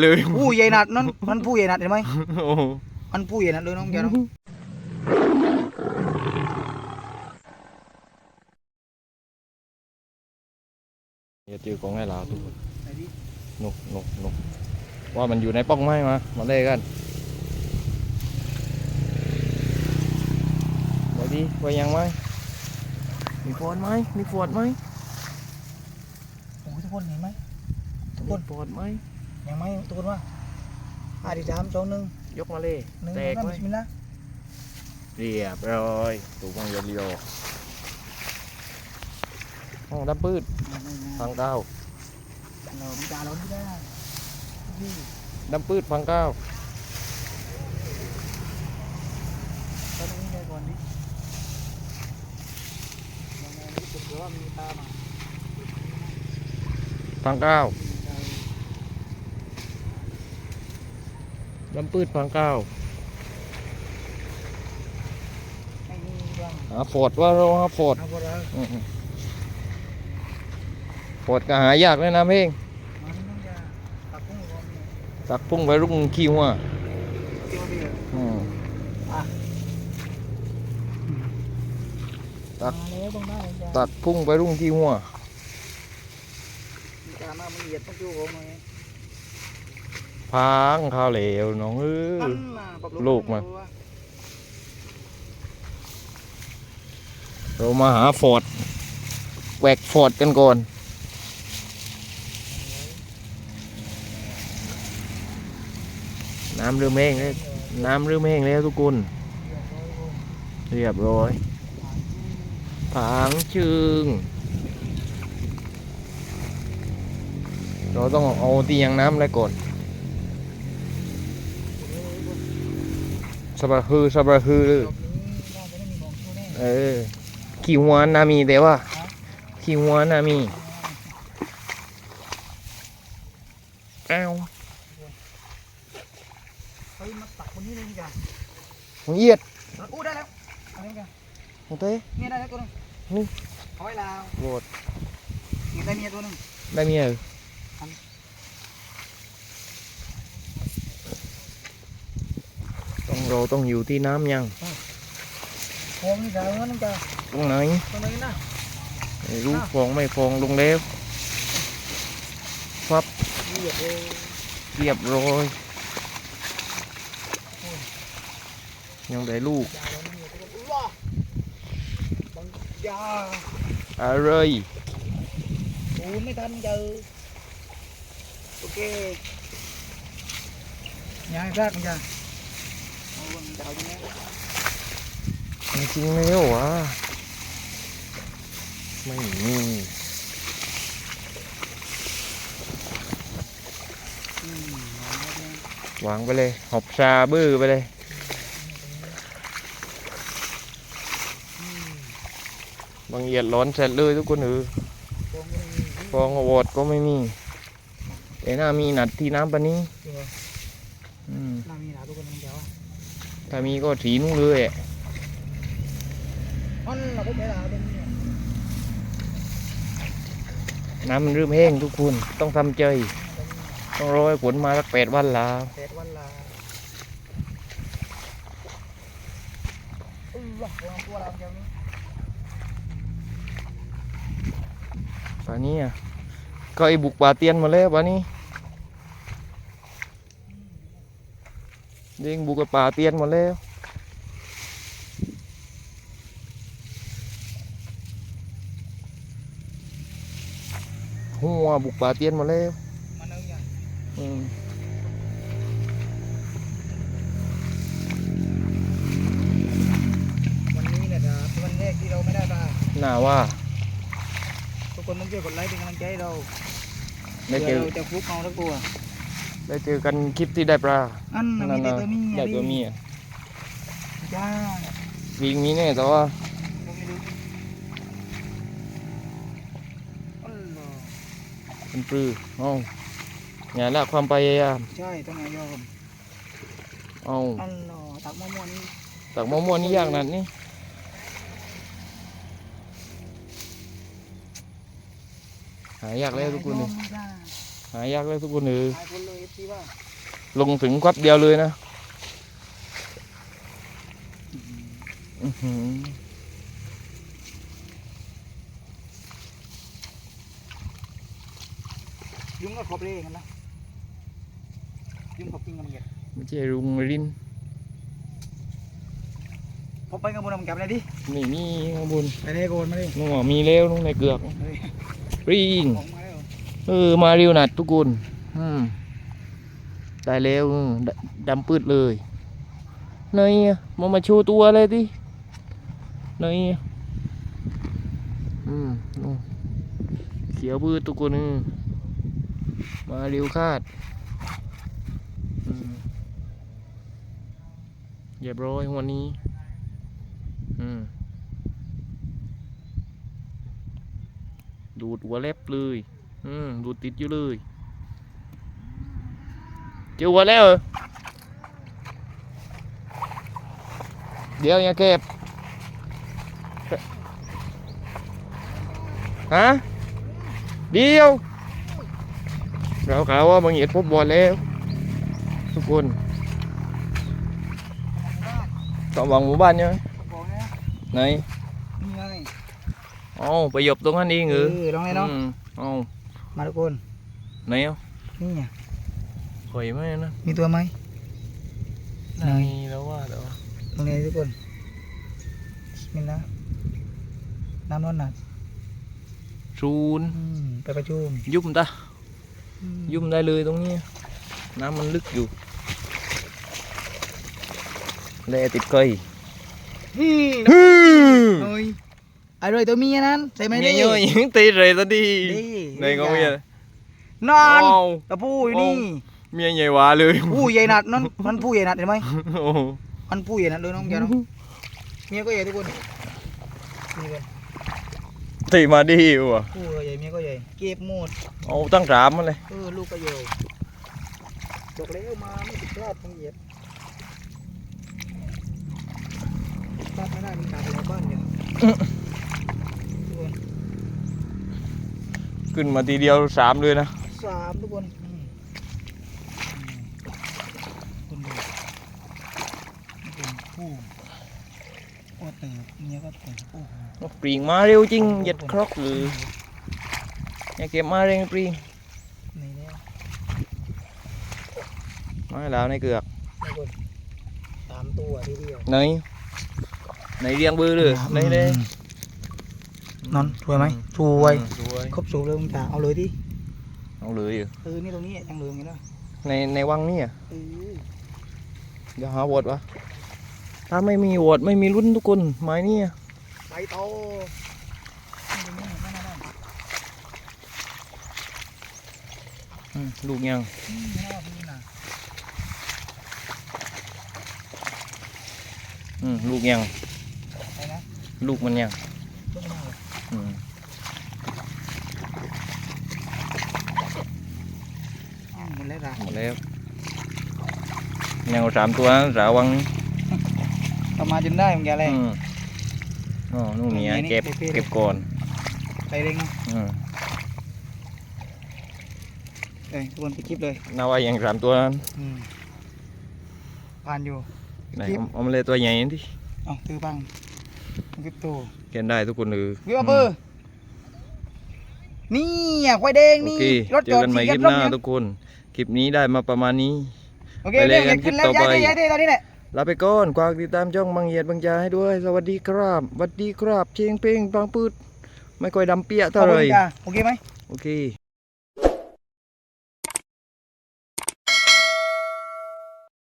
เลยผู้ใหญ่นัดนั่นมันผู้ใหญ่นัดเห็นไหมโอ้โหมันผู้ใหญ่นัดเลยน้องแกน้องอย่าเจอของให้เราทุกคนนกนกนกว่ามันอยู่ในป้องไม้มามาเล่นกันไว้ดีไว้ยังไหมมีฟอนไหมมีฟอดไหมโอ้ยทุกคนเห็นไหมทุกมีคนฟอดไหม ยังไหมทุกคนว่าอาดีสามสองหนึ่งยกมาเลยหนึ่งแตกสองไหมบิสมิลลาห์เรียบร้อยถูกมังเยอะเรียวห้องดับปืดฟังเก้าเราไม่จ่าเราไม่ได้ยี่ดับปืดฟังเก้าตอนนี้เลยก่อนดิยังไงนี่ผมถือว่ามีตามาฟังเก้า ดับปืดฟังเก้าไม่มีบ้างหาฟอร์ดว่าเราหาฟอร์ดเอาพอแล้วอืมๆฟอร์ดก็หายากเลยนะเพ่งมันต้องยาตักกุ้งรวมเนี่ยตักพุ่งไปรุ่งขี้หัวเกี่ยวเดียวอืมอะตักมาแล้วต้องได้จ้ะตักพุ่งไปรุ่งขี้หัวมีการมามันเหยียดต้องจู้ผมเลย พางข้าวเหลวน้องเออลูกมา เรามาหาฟอร์ดแหวกฟอร์ดกันก่อน น้ำเริ่มแห้งแล้วน้ำเริ่มแห้งแล้วทุกคน เรียบร้อยผางชึงเราต้องเอาเตียงน้ำอะไรก่อน สบะฮือสบะฮือรอบนี้น่าจะไม่มีของชูแน่เออขี่หัวนามีแต่ว่าขี่หัวนามีอ้าวเฮ้ยมาตักคนนี้เลยนี่จ้ะมึงเหยียดอู้ได้แล้วเอะไรกันมึงเต้เนี่ยได้แล้วตัวหนึงนี่เอาไว้ลาวโกรธเนี่ยได้เมียตัวหนึงได้เมียเหรอต้อง เราต้องอยู่ที่น้ำยังฟองนี่จ้ะเอานั่นจ้ะตรงไหนตัวนี้นะไม่รู้ฟองไม่ฟองลงแล้วฟับเหยียดเลยเรียบร้อยยังได้ลูกยาเราไม่เหยียดตัวอู้ว้าบังยาอะไรโอ้ไม่ทันเจอโอเคยายพลาดมัน จ้ะเอาวันเจ้าอยู่เนี่ยจริงๆแล้ววะไม่มีอืมเอาไว้เนี่ยวางไปเลย หอบชาบื้อไปเลยอืมบางเอียดร้อนเสร็จเลยทุกคนเออฟองก็ไม่มีฟองอวอดก็ไม่มี แต่น่ามีหนัดที่น้ำปานนี้จริงเหรออืมน่ามีหนาทุกคนมันเจ้าอะ ถ้ามีก็ถีนู้นเลยอะอันเราไม่ได้หนาเป็นเนี่ยน้ำมันเริ่มแห้งทุกคนต้องทำใจ ต้องรอให้ฝนมาสักแปดวันแล้วเศษวันละอุ้ยว่ะลองตัวเราเจ้านี้ป่านนี้อะก็ไอบุกป่าเตียนมาแล้วป่าน เด้งบุกกับป่าเตียนหมดแล้วหัวบุกป่าเตียนหมดแล้วมันเอาอย่างอืมวันนี้เนี่ยนะเป็นวันแรกที่เราไม่ได้ปลาน่าว่าทุกคนต้องช่วยกดไลค์เป็นกำลังใจให้เราได้เจเดี๋ยวอเราจะฟุกเอาสักตัว ได้เจอกันคลิปที่ได้ปลาอันน่ะมีแต่ตัวเมียได้ตัวเมียจ้าวิ่งมีแน่แต่ว่าเราไม่รู้อันเหรอเป็นปลือเอาอย่าละความพยายามใช่ต้องมายอมเอาอันเหรอตักมะม่วงนี่ตักมะม่วงนี่ยากนัดนี่หายากแล้วทุกคนยเลอยมจ้า หายากเลยทุกคนเออหายคนเลยเอฟซีว่าลงถึงควับเดียวเลยนะอื้อหือยุงก็ครบเลยกันนะยุงครบจริงกันเงี้ยไม่ใช่รุงรินพบไปกันบนน้ำแกบเลยดิไม่มีข้างบนไปเลยโกนมาดินู่นอะมีแล้วนู่นในเกือกเฮ้ยริงของมาแล้ว เออ มาเร็วนัดทุกคนอืมได้แล้วเออดดำปืดเลยเนยอะมามาโชว์ตัวเลยดิเนยอะอืมนู่นเขียวปืดทุกคนเออมาเร็วคาดอืมเรียบร้อยวันนี้ อืมดูดหัวเล็บเลย อืมดูติดอยู่เลย เจอหัวแล้วเหรอเดี๋ยวอย่าเก็บ ฮะ เดี๋ยว เราข่าวว่าบางเหยียดพบบอลแล้ว ทุกคนต้องวางหมู่บ้านใช่ไหมบอกนะไหน นี่ไง เอาไปหยบตรงนั้นเองเอเหรออลองเลยเนาะอืมเอา มาทุกคนไหนเอานี่ไงหอยไหมนะมีตัวไหมไหนมีแล้วว่าแต่ว่าตรงนี้ทุกคนมินนะน้ำร้อนหนักศูนย์อืมไปประชุมยุ่มตาอืมยุ่มได้เลยตรงนี้ น้ำมันลึกอยู่แลติดเคยอืมโอ้ยอะไรตัวเมียนั้นใส่ไหมเมีดิยเยอะยิงตีเลยตอนดีดิในก็เมียนอนว้าว ตะปูอยู่นี่เมียใหญ่หวาเลยผู้ใหญ่หนัดนั่นมันผู้ใหญ่หนัดเห็นไหมโอ้โหมันผู้ใหญ่หนัดเลยน้องแกเนาะเมียก็ใหญ่ทุกคนนี่กันตีมาดีว่ะผู้ก็ใหญ่เมียก็ใหญ่เก็บหมดเอาตั้งสามมาเลยเออลูกก็ใหญ่บอกแล้วมาไม่ผิดพลาดต้องเหยียบพลาดไม่ได้มีการไปแล้วบ้านเนี่ยทุกคน ขึ้นมาทีเดียวสามเลยนะสามทุกคนอืมอืมคุณดูนี่เป็นผู้โอ้เติบเมียก็เติบโอ้โหปรีงมาเร็วจริงเหยียดครอกหรืออย่าเก็บมาเร่งปรีงนี่เนี่ยมาแล้วในเกือกทุกคนสามตัวทีเดียวไหนไหนเรียงเบอร์เลยไหนเลย นอนสวยไหมสวยอืมสวยครบสูบเลยมึงจ๋าเอาเลยดิเอาเลยอยู่เออนี่ตรงนี้ยังเหลืองอยู่นะในในวังนี่อะเออเดี๋ยวหาโหวตวะถ้าไม่มีโหวตไม่มีรุ่นทุกคนไม้นี่อะไปโตนี่ตรงนี้นั่นนั่นนั่นอืมลูกยังอืมน่าพี่น่ะอืมลูกยังไปนะลูกมันยัง ลูกมากเลย อืม อืม หมดแล้วจ้ะหมดแล้วยังเอาสามตัวนะสาววังนี่เอามาจนได้มึงแกอะไรอืมอ๋อนู่นนี่นี่อะนี่เก็บเป๊ะๆเลยเก็บก่อนไปเร่งนะอืมเอ้ยทุกคนไปคลิปเลยน่าว่ายังสามตัวนั้นอืมผ่านอยู่ไหนคลิปเอาเอามาเลยตัวใหญ่นี่ดิเอาตื้อปังคลิปตัวเกณฑ์ได้ทุกคนเลยวิวอัปเปอร์นี่อะควายแดงโอนี่เครถเจจออดกันใหม่สีคลิปร่หมน้าเนี่ยทุกคน คลิปนี้ได้มาประมาณนี้ โอเคไปเลยเดี๋ยวกันขึ้นแล้วคลิปต่อย้ายไปได้ย้ายได้ตอนนี้แหละ ลาไปก่อนกวางติดตามช่องบางเหยียดบางจาให้ด้วย สวัสดีครับสวัสดีครับ เชียงเป้งบางปืดไม่ค่อยดำเปี้ยขอเท่าบไหคุร่ณจ้าโอเคไหม โอเค